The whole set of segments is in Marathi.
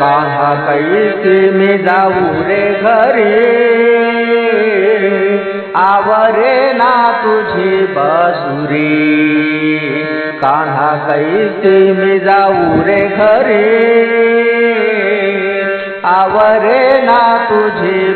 काहा कैसी मी जाऊ रे घरी आवरे ना तुझी बसुरी कान्हा कैसी मी जाऊ रे घरी. आवरे ना तुझी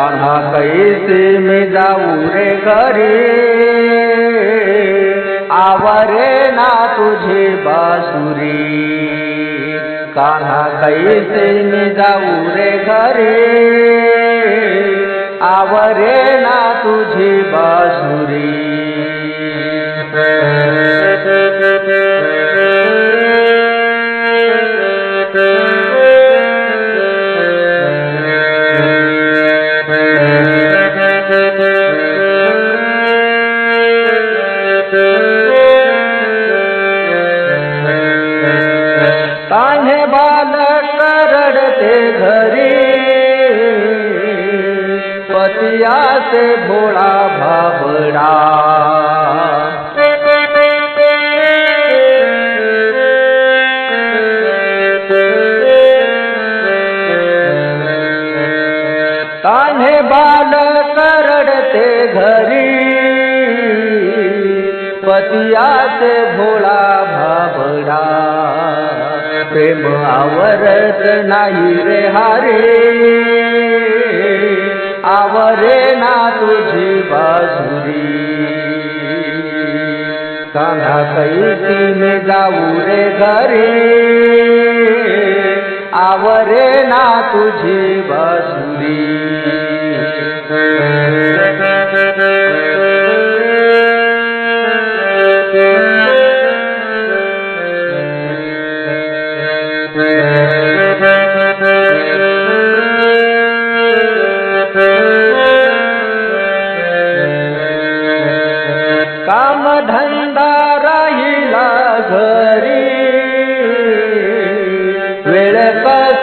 कान्हा कैसे मी जाऊ रे घरी आवरे ना तुझे बासुरी। कान्हा कैसे मी जाऊ रे घरी आवरे ना तुझी कान्हे रडते घरी पतिया से भोळा भाबडा कान्हे बालक रडते घरी पतिया से भोळा भाबडा प्रेम आवरत नाही रे हारे. आवरे ना तुझी बासुरी काना कैसी जाऊ रे घरे. आवरे ना तुझी काम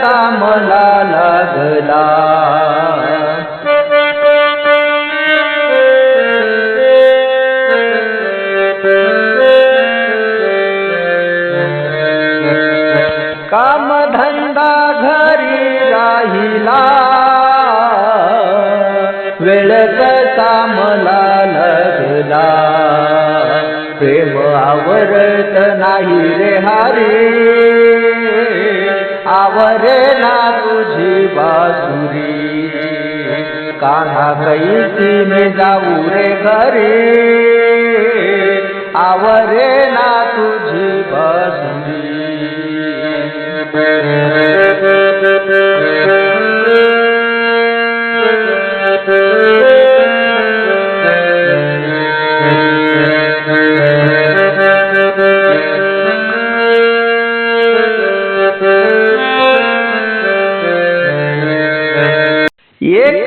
कामला लागला. कामधंदा घरी राहिला. वेळ कसा मला लागला. प्रेम आवरत नाही रे हारे. આવરે ના તુજી બાસુરી કાના કઈ થી મે જાઉં રે ઘરે. આવરે ના તુજી બાસુરી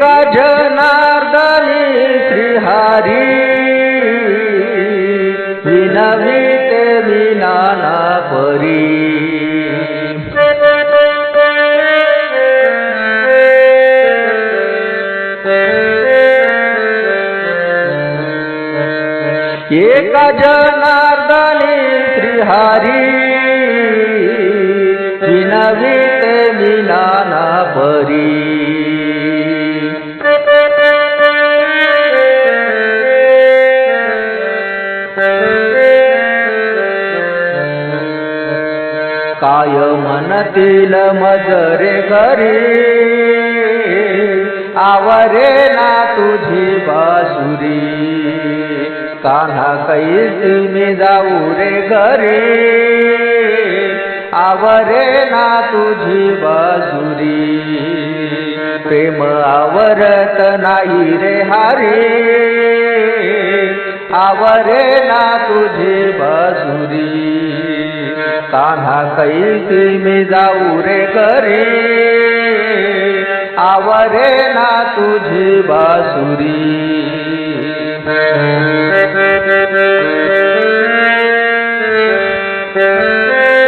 જનાર્દની શ્રીહારી વિનવી તે વિના પરી. એક જનાર્દની શ્રીહારી વિનવી તે વિના પરી. काय म्हणतील मजरे घरी? आवरे ना तुझी बासुरी कान्हा कैसी मी जाऊ रे घरी? आवरे ना तुझी बासुरी प्रेम आवरत नाही रे हारे. आवरे ना तुझी बाजुरी. कान्हा कैसी मी जाऊ रे करी आवरे ना तुझी बासुरी Thank you.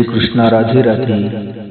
कृष्णा राधे राधे।